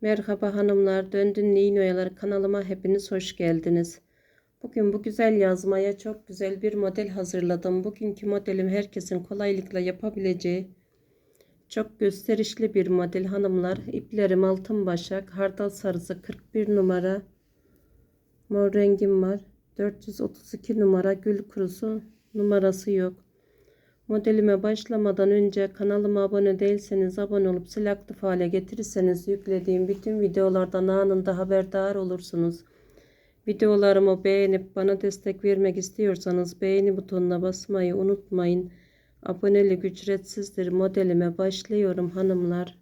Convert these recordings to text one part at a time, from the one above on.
Merhaba hanımlar, Döndün Neyin kanalıma hepiniz hoş geldiniz. Bugün bu güzel yazmaya çok güzel bir model hazırladım. Bugünkü modelim herkesin kolaylıkla yapabileceği çok gösterişli bir model hanımlar. İplerim altın başak, hardal sarısı 41 numara. Mor rengim var. 432 numara gül kurusu numarası yok. Modelime başlamadan önce kanalıma abone değilseniz abone olup zil aktif hale getirirseniz yüklediğim bütün videolardan anında haberdar olursunuz. Videolarımı beğenip bana destek vermek istiyorsanız beğeni butonuna basmayı unutmayın. Abonelik ücretsizdir. Modelime başlıyorum hanımlar.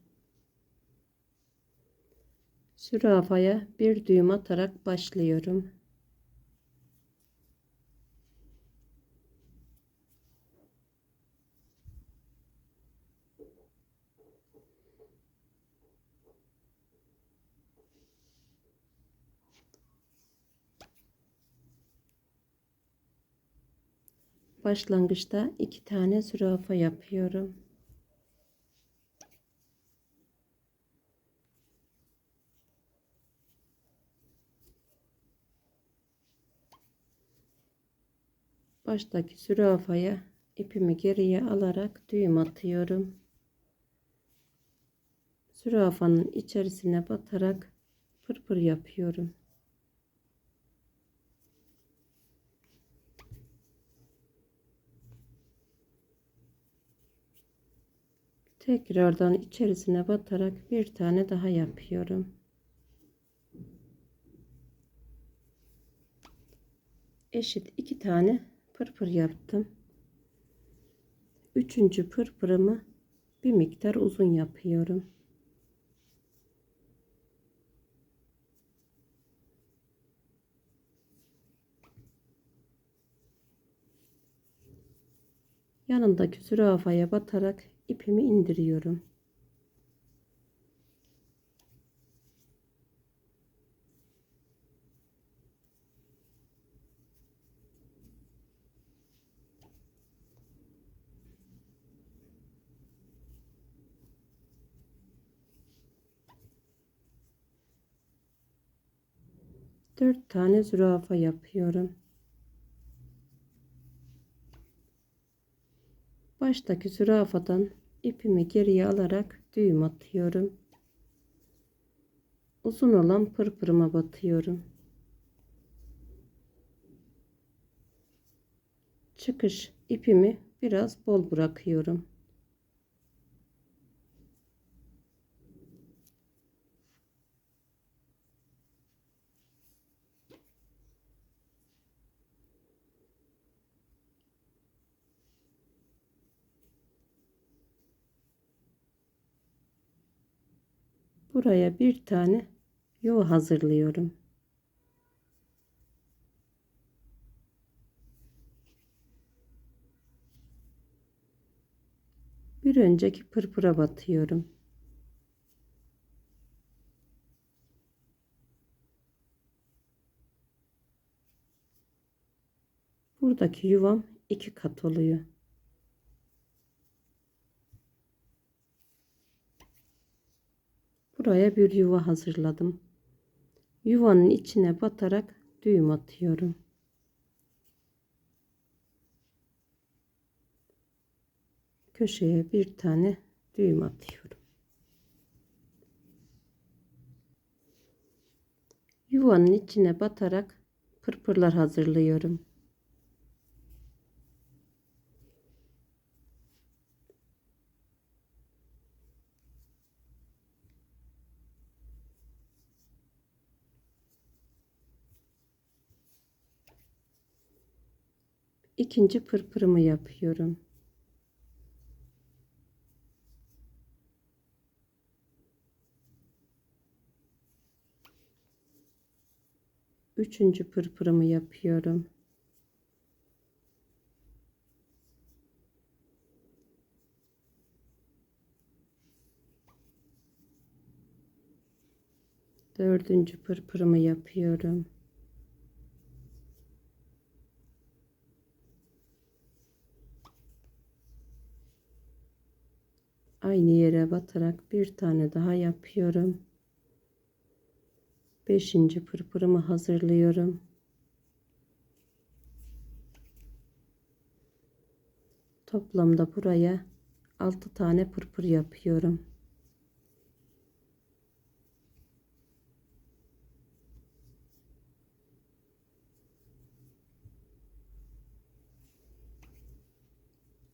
Sürafaya bir düğüm atarak başlıyorum. Başlangıçta iki tane zürafa yapıyorum. Baştaki zürafaya ipimi geriye alarak düğüm atıyorum. Zürafanın içerisine batarak pırpır yapıyorum. Tekrardan içerisine batarak bir tane daha yapıyorum. Eşit iki tane pırpır yaptım. Üçüncü pırpırımı bir miktar uzun yapıyorum. Yanındaki zürafaya batarak ipimi indiriyorum. Dört tane zürafa yapıyorum. Baştaki zürafadan ipimi geriye alarak düğüm atıyorum. Uzun olan pırpırıma batıyorum. Çıkış ipimi biraz bol bırakıyorum. Buraya bir tane yuva hazırlıyorum. Bir önceki pırpıra batıyorum. Buradaki yuvam iki kat oluyor. Buraya bir yuva hazırladım. Yuvanın içine batarak düğüm atıyorum. Köşeye bir tane düğüm atıyorum. Yuvanın içine batarak pırpırlar hazırlıyorum. İkinci pırpırımı yapıyorum. Üçüncü pırpırımı yapıyorum. Dördüncü pırpırımı yapıyorum. Aynı yere batarak bir tane daha yapıyorum. Beşinci pırpırımı hazırlıyorum. Toplamda buraya 6 tane pırpır yapıyorum.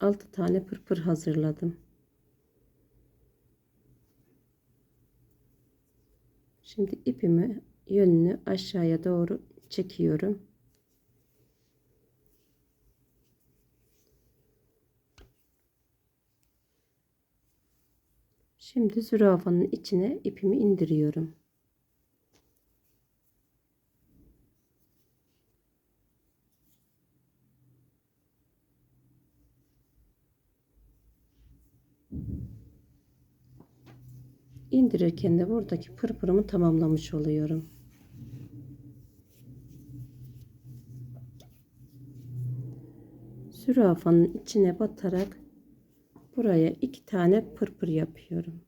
Altı tane pırpır hazırladım. Şimdi ipimi yönünü aşağıya doğru çekiyorum. Şimdi zürafanın içine ipimi indiriyorum. İndirirken de buradaki pırpırımı tamamlamış oluyorum. Zürafanın içine batarak buraya iki tane pırpır yapıyorum.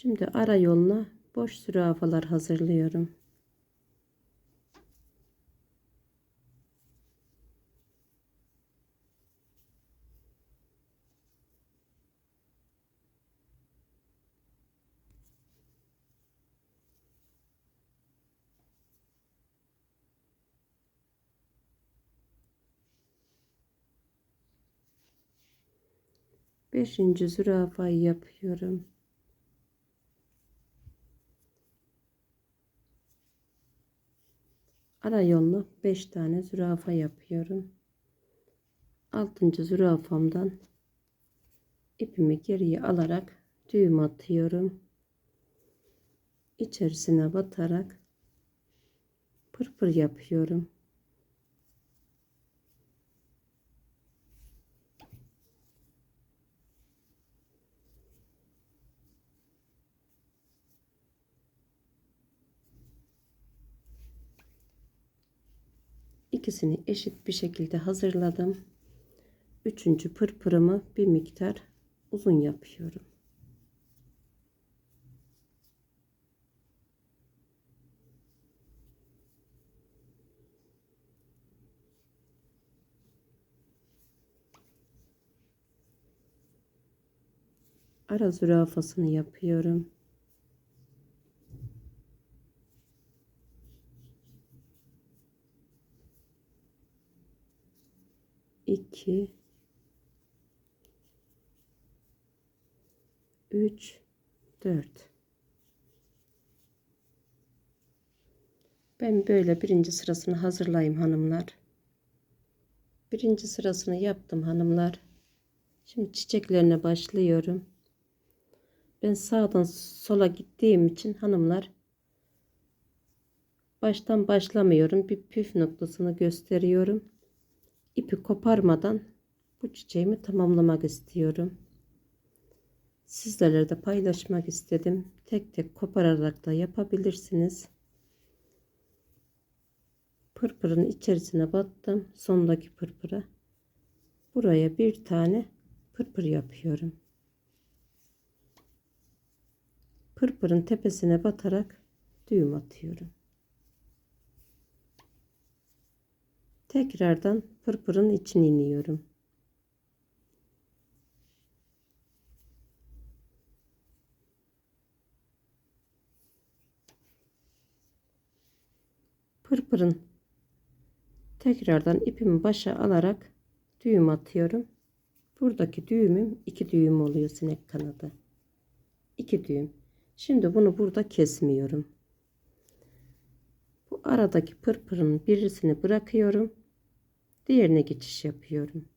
Şimdi ara yoluna boş zürafalar hazırlıyorum. Beşinci zürafayı yapıyorum. Ara yolunu 5 tane zürafa yapıyorum. 6. zürafamdan ipimi geriye alarak düğüm atıyorum. İçerisine batarak pırpır yapıyorum. İkisini eşit bir şekilde hazırladım. Üçüncü pırpırımı bir miktar uzun yapıyorum. Ara zürafasını yapıyorum. 2 3 4 Ben böyle birinci sırasını hazırlayayım hanımlar. Birinci sırasını yaptım hanımlar. Şimdi çiçeklerine başlıyorum. Ben sağdan sola gittiğim için hanımlar baştan başlamıyorum. Bir püf noktasını gösteriyorum ipi koparmadan bu çiçeğimi tamamlamak istiyorum. Sizlerle de paylaşmak istedim. Tek tek kopararak da yapabilirsiniz. Pırpırın içerisine battım. Sondaki pırpıra. Buraya bir tane pırpır yapıyorum. Pırpırın tepesine batarak düğüm atıyorum. Tekrardan pırpırın içine iniyorum. Pırpırın tekrardan ipimi başa alarak düğüm atıyorum. Buradaki düğümüm iki düğüm oluyor sinek kanadı. İki düğüm. Şimdi bunu burada kesmiyorum. Bu aradaki pırpırın birisini bırakıyorum diğerine geçiş yapıyorum.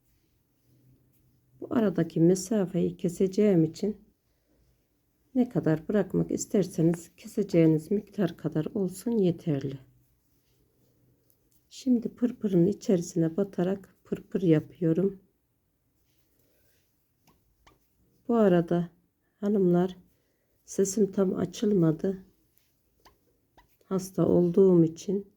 Bu aradaki mesafeyi keseceğim için ne kadar bırakmak isterseniz keseceğiniz miktar kadar olsun yeterli. Şimdi pırpırın içerisine batarak pırpır yapıyorum. Bu arada hanımlar Sesim tam açılmadı. Hasta olduğum için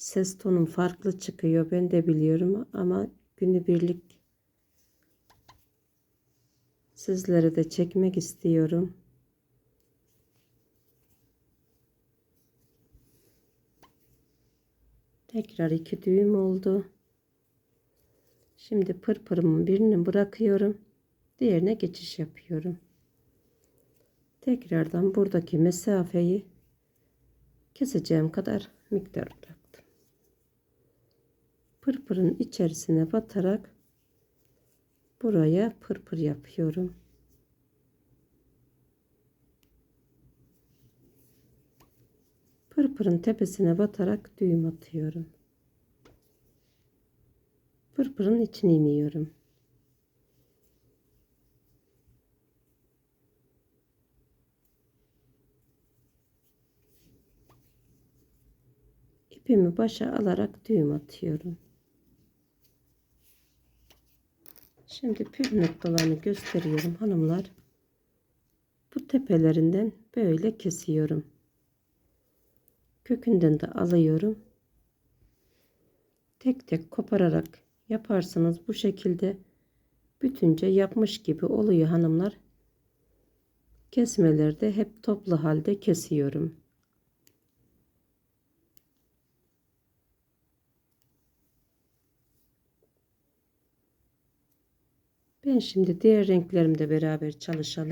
ses tonum farklı çıkıyor. Ben de biliyorum ama günübirlik sizlere de çekmek istiyorum. Tekrar iki düğüm oldu. Şimdi pırpırımın birini bırakıyorum. Diğerine geçiş yapıyorum. Tekrardan buradaki mesafeyi keseceğim kadar miktar bıraktım. Pırpırın içerisine batarak buraya pırpır yapıyorum. Pırpırın tepesine batarak düğüm atıyorum. Pırpırın içine iniyorum. İpimi başa alarak düğüm atıyorum. Şimdi püf noktalarını gösteriyorum hanımlar. Bu tepelerinden böyle kesiyorum. Kökünden de alıyorum. Tek tek kopararak yaparsanız bu şekilde bütünce yapmış gibi oluyor hanımlar. Kesmelerde hep toplu halde kesiyorum. Ben şimdi diğer renklerimde beraber çalışalım.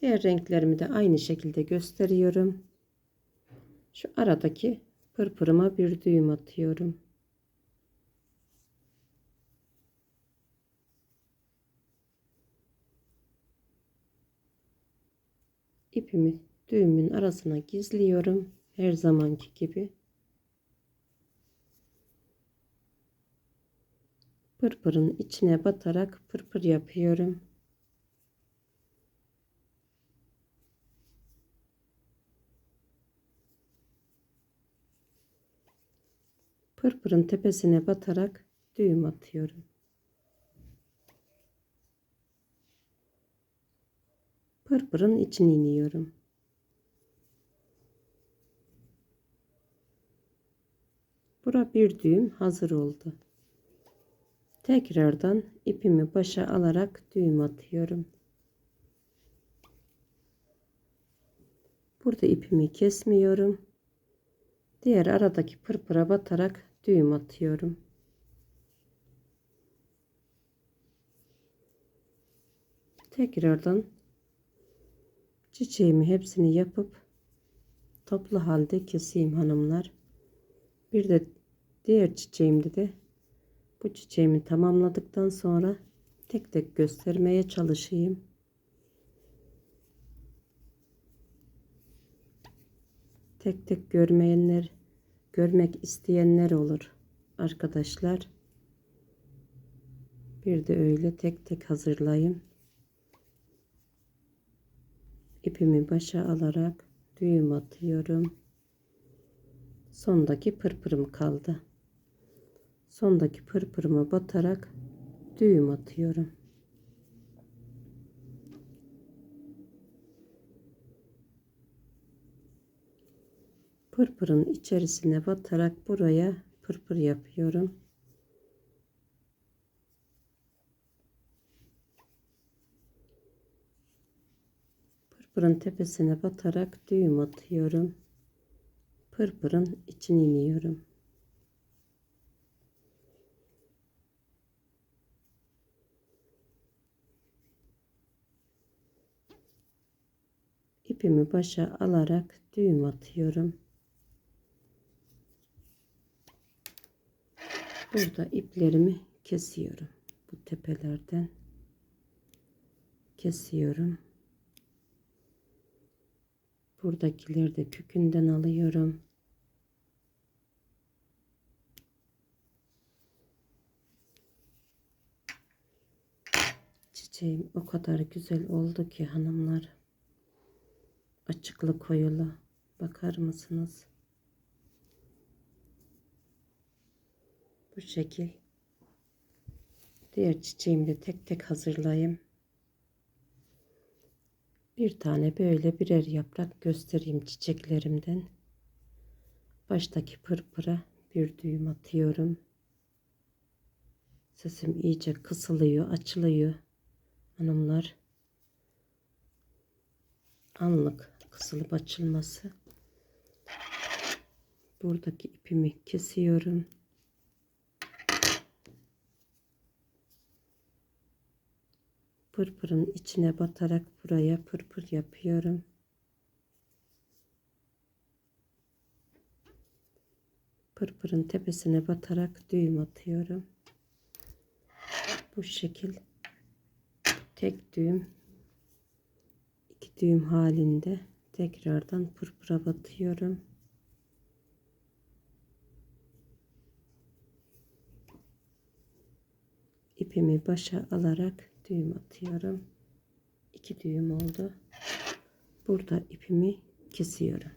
Diğer renklerimi de aynı şekilde gösteriyorum. Şu aradaki pırpırıma bir düğüm atıyorum. İpimi düğümün arasına gizliyorum. Her zamanki gibi. Pırpırın içine batarak pırpır yapıyorum. Pırpırın tepesine batarak düğüm atıyorum. Pırpırın içine iniyorum. Bura bir düğüm hazır oldu. Tekrardan ipimi başa alarak düğüm atıyorum. Burada ipimi kesmiyorum. Diğer aradaki pırpıra batarak düğüm atıyorum. Tekrardan çiçeğimi hepsini yapıp toplu halde keseyim hanımlar. Bir de diğer çiçeğimde de bu çiçeğimi tamamladıktan sonra tek tek göstermeye çalışayım. Tek tek görmeyenler, görmek isteyenler olur arkadaşlar. Bir de öyle tek tek hazırlayayım. İpimi başa alarak düğüm atıyorum. Sondaki pırpırım kaldı. Sondaki pırpırıma batarak düğüm atıyorum. Pırpırın içerisine batarak buraya pırpır yapıyorum. Pırpırın tepesine batarak düğüm atıyorum. Pırpırın içine iniyorum. İpimi başa alarak düğüm atıyorum. Burada iplerimi kesiyorum. Bu tepelerden kesiyorum. Buradakileri de kökünden alıyorum. Çiçeğim o kadar güzel oldu ki hanımlar açıklı koyulu. Bakar mısınız? Bu şekil. Diğer çiçeğimi de tek tek hazırlayayım. Bir tane böyle birer yaprak göstereyim çiçeklerimden. Baştaki pırpıra bir düğüm atıyorum. Sesim iyice kısılıyor, açılıyor. Hanımlar. Anlık kısılıp açılması. Buradaki ipimi kesiyorum. Pırpırın içine batarak buraya pırpır yapıyorum. Pırpırın tepesine batarak düğüm atıyorum. Bu şekil tek düğüm iki düğüm halinde tekrardan pırpıra batıyorum. ipimi başa alarak düğüm atıyorum. İki düğüm oldu. Burada ipimi kesiyorum.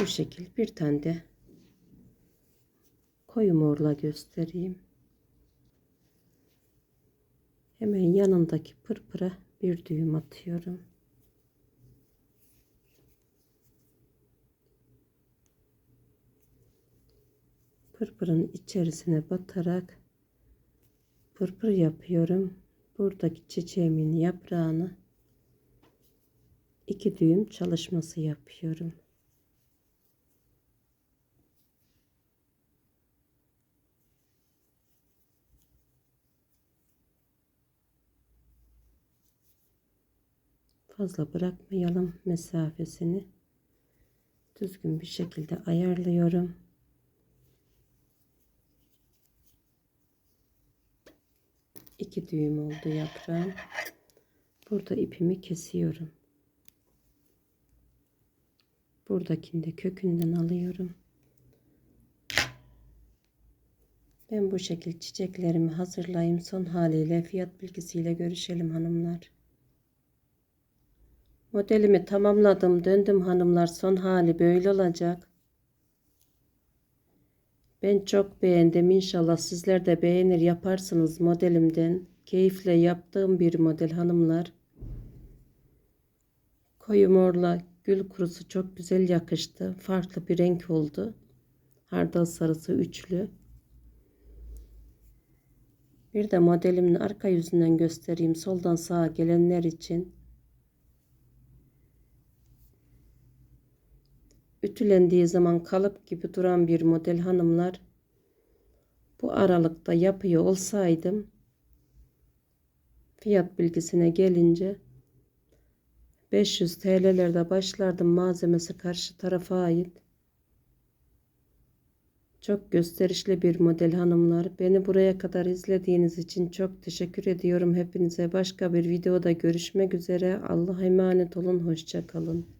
Bu şekil bir tane de koyu morla göstereyim. Hemen yanındaki pırpıra bir düğüm atıyorum. Pırpırın içerisine batarak pırpır yapıyorum. Buradaki çiçeğimin yaprağını iki düğüm çalışması yapıyorum. Fazla bırakmayalım mesafesini. Düzgün bir şekilde ayarlıyorum. İki düğüm oldu yaprağım. Burada ipimi kesiyorum. Buradakini de kökünden alıyorum. Ben bu şekil çiçeklerimi hazırlayayım. Son haliyle fiyat bilgisiyle görüşelim hanımlar. Modelimi tamamladım. Döndüm hanımlar. Son hali böyle olacak. Ben çok beğendim. İnşallah sizler de beğenir yaparsınız modelimden. Keyifle yaptığım bir model hanımlar. Koyu morla gül kurusu çok güzel yakıştı. Farklı bir renk oldu. Hardal sarısı üçlü. Bir de modelimin arka yüzünden göstereyim. Soldan sağa gelenler için. Ütülendiği zaman kalıp gibi duran bir model hanımlar. Bu aralıkta yapıyor olsaydım fiyat bilgisine gelince 500 TL'lerde başlardım malzemesi karşı tarafa ait. Çok gösterişli bir model hanımlar. Beni buraya kadar izlediğiniz için çok teşekkür ediyorum hepinize. Başka bir videoda görüşmek üzere. Allah'a emanet olun. Hoşça kalın.